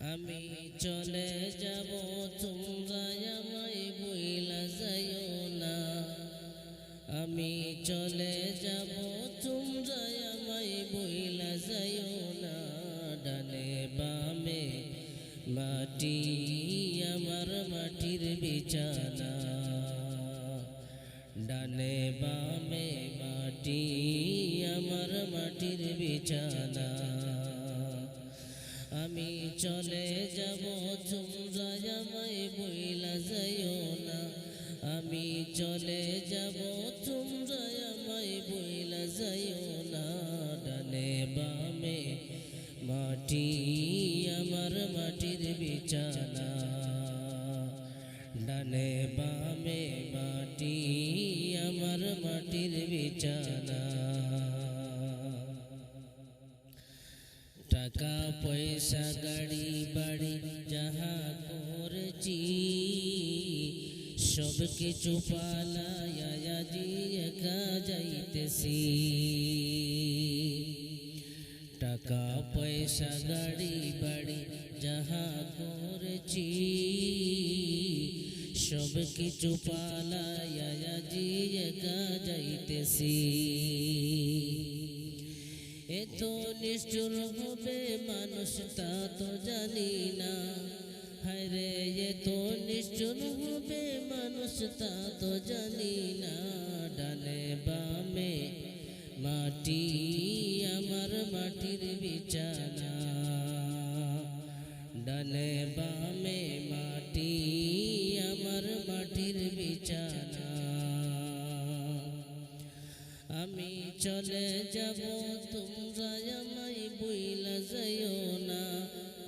আমি চলে যাব, তোমরা বইলা যাইও না। আমি চলে যাব, তোমরা আমায় বইলা যাইও না। ডানে বামে মাটি, আমার মাটির বিছানা। ডানে বামে মাটি, আমার মাটির বিছানা। আমি চলে যাব, তোমরা আমায় বইলা যাইও না। আমি চলে যাব, তোমরা বইলা যাইও না। ডানে বামে মাটি, আমার মাটির বিছানা। ডানে বামে টাকা পয়সা গাড়ি বাড়ি যাহা করেছি, সব কিছু পালায়া জি একা যাইতেছি। টাকা পয়সা গাড়ি বাড়ি যাহা করেছি, সব কিছু পালায়া জি একা যাইতেছি। এত নিষ্ঠুর হবে মানুষ, তা তো জানি না। হায়রে এত নিষ্ঠুর হবে মানুষ, তা তো জানি না। ডানে বামে মাটি, আমার মাটির বিছানা। চলে যাব তোমরা আমায় বইলা যাইও না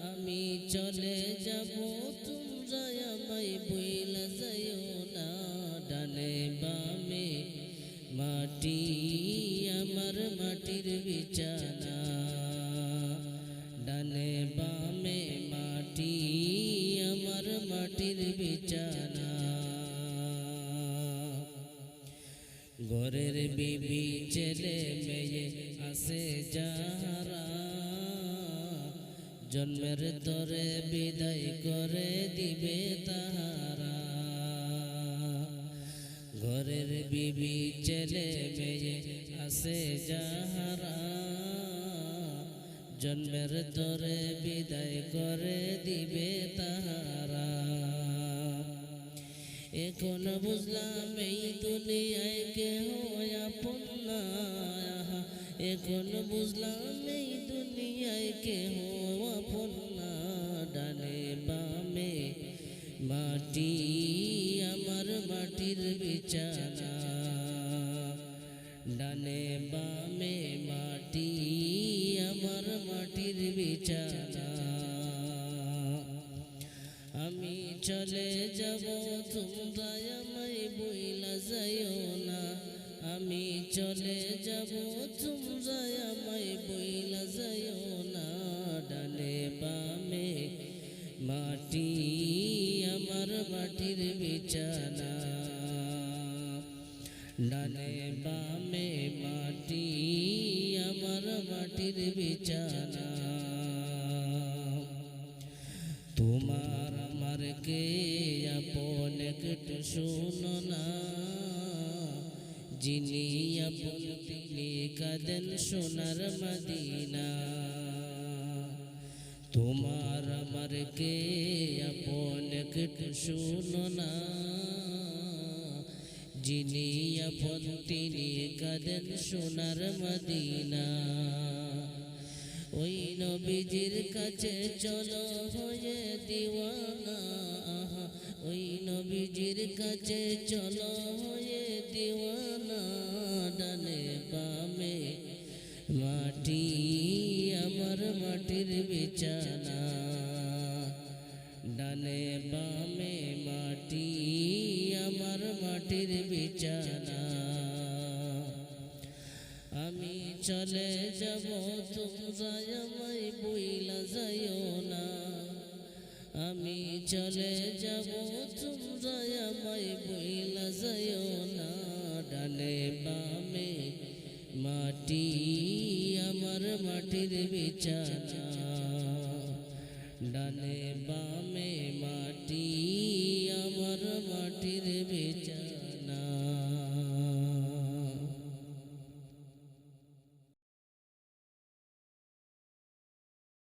আমি চলে যাব তোমরা আমায় বইলা যাইও না ডানে বামে মাটি আমার মাটির বিছানা ডানে বামে মাটি আমার মাটির বিছানা ঘরের বিবি ছেলে মেয়ে আসে যাহারা জন্মের তরে বিদায় করে দিবে তাহারা। ঘরের বিবি ছেলে মেয়ে আসে যাহারা জন্মের তরে বিদায় করে দিবে তাহারা। এখন বুঝলাম এই দুনিয়ায় কেহ আপন না। এখন বুঝলাম এই দুনিয়ায় কেহ আপন না। ডানে বামে মাটি, আমার মাটির বিছানা। ডানে বামে মাটি, আমার মাটির বিছানা। চলে যাব তোমরা আমায় বইলা যাইও না আমি চলে যাব তোমরা আমায় বইলা যাইও না ডানে বামে মাটি আমার মাটির বিছানা ডানে বামে মাটি আমার মাটির বিছানা তোমার আমার কে আপন একটু শুনো যিনি আপন তিনি কাদেন সোনার মদিনা তোমার আমার কে আপন একটু শুনো যিনি আপন তিনি কাদেন সোনার মদিনা ওই নবীজির কাছে চলো হয়ে দিওয়ানা ওই নবীজির কাছে চলো হয়ে দিওয়ানা ডানে বামে। মাটি আমার মাটির বিছানা, ডানে বামে। মাটি আমার মাটির বিছানা। আমি চলে যাব, তোমরা আমায় বইলা আমি চলে যাব তোমরা আমায় বইলা যাইও না ডানে বামে মাটি আমার মাটির বিছানা ডানে বা